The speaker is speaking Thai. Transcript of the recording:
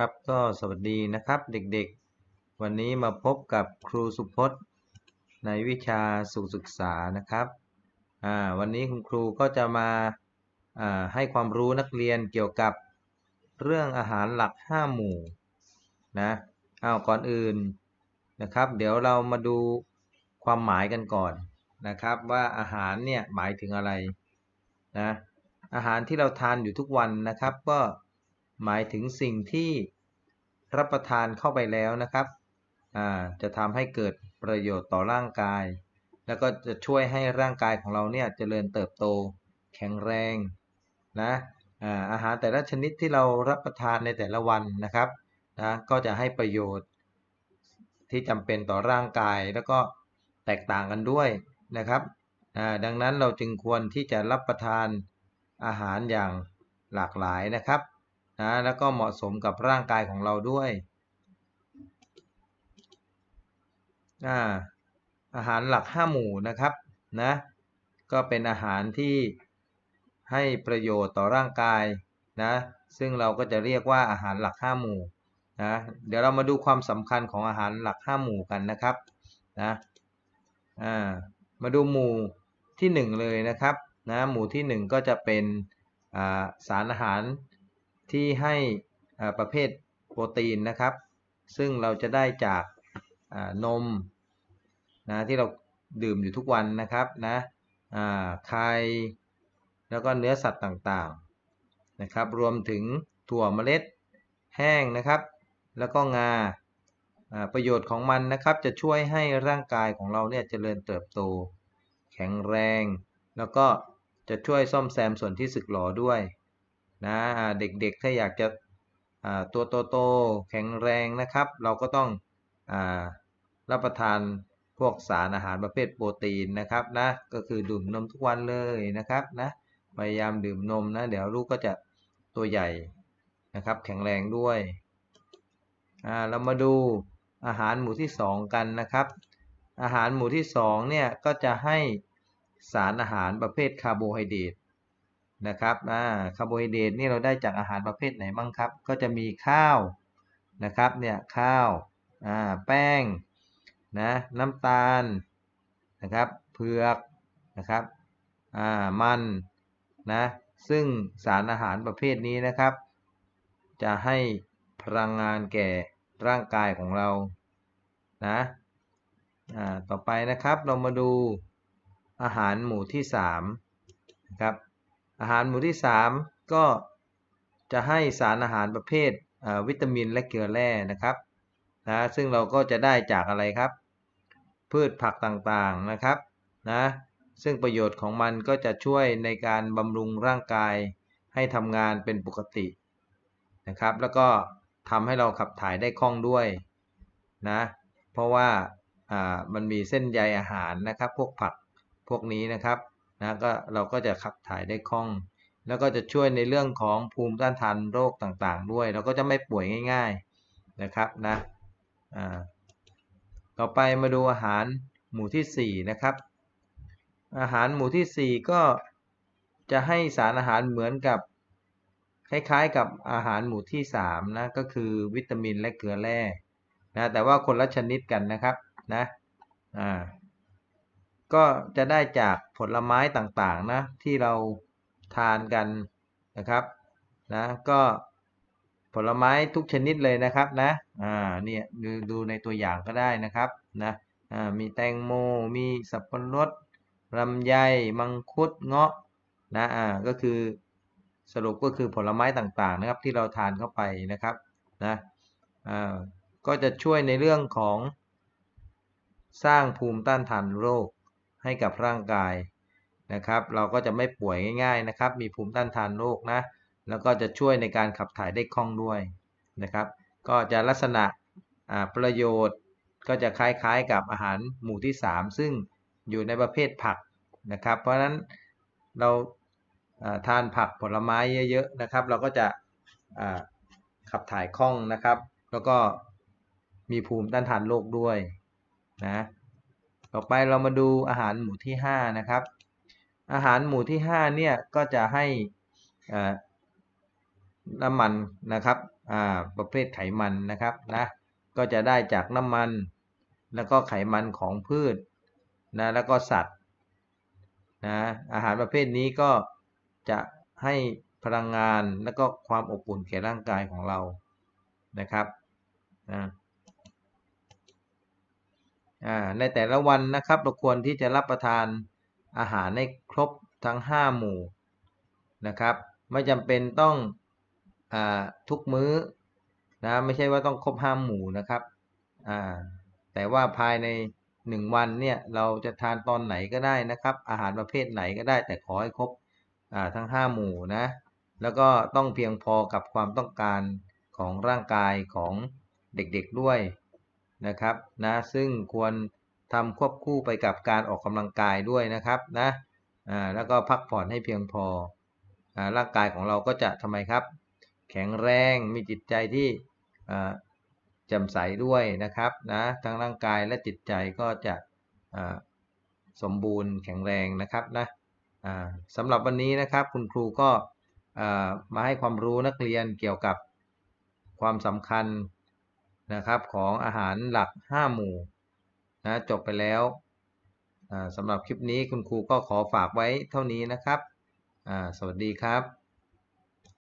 ครับก็สวัสดีนะครับเด็กๆ วันนี้มาพบกับครูสุพจน์ ในวิชาสุขศึกษานะครับอ่าวันนี้คุณครูก็จะมาอ่าให้ความรู้นักเรียนเกี่ยวกับเรื่องอาหารหลัก 5 หมู่นะเอาก่อนอื่นนะครับ เดี๋ยวเรามาดูความหมายกันก่อนนะครับ ว่าอาหารเนี่ยหมายถึงอะไรนะอาหารที่เราทานอยู่ทุกวันนะครับ ก็ หมายถึงสิ่งที่รับประทานเข้าไปแล้วนะครับอ่าจะทำให้เกิดประโยชน์ต่อร่างกาย แล้วก็จะช่วยให้ร่างกายของเราเนี่ยเจริญเติบโตแข็งแรงนะอ่าอาหารแต่ละชนิดที่เรารับประทานในแต่ละวันนะครับนะก็จะให้ประโยชน์ที่จำเป็นต่อร่างกายแล้วก็แตกต่างกันด้วยนะครับอ่าดังนั้นเราจึงควรที่จะรับประทานอาหารอย่างหลากหลายนะครับ นะแล้วก็เหมาะสมกับร่างกายของเราด้วยอ่าอาหารหลัก5หมู่นะครับนะก็เป็นอาหารที่ให้ประโยชน์ต่อร่างกายนะซึ่งเราก็จะเรียกว่าอาหารหลัก5หมู่นะเดี๋ยวเรามาดูความสำคัญของอาหารหลัก5หมู่กันนะครับนะอ่ามาดูหมู่ที่ 1 เลยนะครับนะหมู่ที่ 1 ก็จะเป็นาสารอาหาร ที่ให้ประเภทโปรตีนนะครับ ซึ่งเราจะได้จากนมนะที่เราดื่มอยู่ทุกวันนะครับนะไข่แล้วก็เนื้อสัตว์ต่างๆนะครับรวมถึงถั่วเมล็ดแห้งนะครับ แล้วก็งาประโยชน์ของมันนะครับจะช่วยให้ร่างกายของเราเนี่ยเจริญเติบโต แข็งแรง แล้วก็จะช่วยซ่อมแซมส่วนที่สึกหรอด้วย นะเด็กๆถ้าอยากจะตัวโตๆแข็งแรงนะครับ เราก็ต้องอรับประทานพวกสารอาหารประเภทโปรตีนนะครับนะก็คือดื่มนมทุกวันเลยนะครับนะพยายามดื่มนมนะเดี๋ยวลูกก็จะตัวใหญ่นะครับแข็งแรงด้วยเรามาดูอาหารหมู่ที่ 2 กันนะครับ อาหารหมู่ที่2เนี่ยก็จะให้สารอาหารประเภทคาร์โบไฮเดรต นะครับอ่าคาร์โบไฮเดรตนี่เราได้จากอาหารประเภทไหนบ้างครับ ก็จะมีข้าวนะครับเนี่ยข้าวอ่าแป้งนะน้ำตาลนะครับเผือกนะครับอ่ามันนะซึ่งสารอาหารประเภทนี้นะครับ จะให้พลังงานแก่ร่างกายของเรานะต่อไปนะครับเรามาดูอาหารหมู่ที่3นะครับ อาหารหมู่ที่ 3 ก็จะให้สารอาหารประเภทวิตามินและเกลือแร่นะครับนะซึ่งเราก็จะได้จากอะไรครับ พืชผักต่างๆนะครับนะซึ่งประโยชน์ของมันก็จะช่วยในการบำรุงร่างกายให้ทำงานเป็นปกตินะครับ แล้วก็ทำให้เราขับถ่ายได้คล่องด้วยนะเพราะว่ามันมีเส้นใยอาหารนะครับ พวกผักพวกนี้นะครับ นะก็เราก็จะขับถ่ายได้คล่อง แล้วก็จะช่วยในเรื่องของภูมิต้านทานโรคต่างๆ ด้วย เราก็จะไม่ป่วยง่าย ๆนะครับนะอ่าต่อไปมาดูอาหารหมู่ที่ 4 นะครับ อาหารหมู่ที่ 4 ก็จะให้สารอาหารเหมือนกับคล้ายๆกับอาหารหมู่ที่3นะก็คือวิตามินและเกลือแร่นะแต่ว่าคนละชนิดกันนะครับนะอ่า ก็จะได้จากผลไม้ต่างๆนะที่เราทานกันนะครับนะก็ผลไม้ทุกชนิดเลยนะครับนะอ่าเนี่ยดูดูในตัวอย่างก็ได้นะครับนะอ่ามีแตงโมมีสับปะรดลำไยมังคุดเงาะนะอ่าก็คือสรุปก็คือผลไม้ต่างๆนะครับที่เราทานเข้าไปนะครับนะอ่าก็จะช่วยในเรื่องของสร้างภูมิต้านทานโรค ให้กับร่างกายนะครับ เราก็จะไม่ป่วยง่าย ๆนะครับ มีภูมิต้านทานโรคนะ แล้วก็จะช่วยในการขับถ่ายได้คล่องด้วยนะครับ ก็จะลักษณะประโยชน์ก็จะคล้ายๆกับอาหารหมู่ที่ 3 ซึ่งอยู่ในประเภทผักนะครับ เพราะฉะนั้นเราทานผักผลไม้เยอะๆนะครับ เราก็จะขับถ่ายคล่องนะครับ แล้วก็มีภูมิต้านทานโรคด้วยนะ ต่อไปเรามาดูอาหารหมู่ที่ 5 นะครับ อาหารหมู่ที่ 5 เนี่ยก็จะให้น้ำมันนะครับประเภทไขมันนะครับนะก็จะได้จากน้ำมัน แล้วก็ไขมันของพืชนะแล้วก็สัตว์นะอาหารประเภทนี้ก็จะให้พลังงานแล้วก็ความอบอุ่นแก่ร่างกายของเรานะครับนะ ในแต่ละวันนะครับเราควรที่จะรับประทานอาหารให้ครบทั้ง 5 หมู่นะครับไม่จำเป็นต้องอทุกมื้อนะไม่ใช่ว่าต้องครบ5หมู่นะครับแต่ว่าภายใน 1 วันเนี่ยเราจะทานตอนไหนก็ได้นะครับ อาหารประเภทไหนก็ได้ แต่ขอให้ครบทั้ง 5 หมู่นะแล้วก็ต้องเพียงพอกับความต้องการของร่างกายของเด็กๆด้วย นะครับนะซึ่งควรทำควบคู่ไปกับการออกกำลังกายด้วยนะครับนะอ่าแล้วก็พักผ่อนให้เพียงพออ่าร่างกายของเราก็จะทำไมครับ แข็งแรงมีจิตใจที่อ่าแจ่มใสด้วยนะครับนะทั้งร่างกายและจิตใจก็จะอ่าสมบูรณ์แข็งแรงนะครับนะสำหรับวันนี้นะครับคุณครูก็มาให้ความรู้นักเรียนเกี่ยวกับความสำคัญ นะครับของอาหารหลัก 5 หมู่นะจบไปแล้วสำหรับคลิปนี้คุณครูก็ขอฝากไว้เท่านี้นะครับ สวัสดีครับ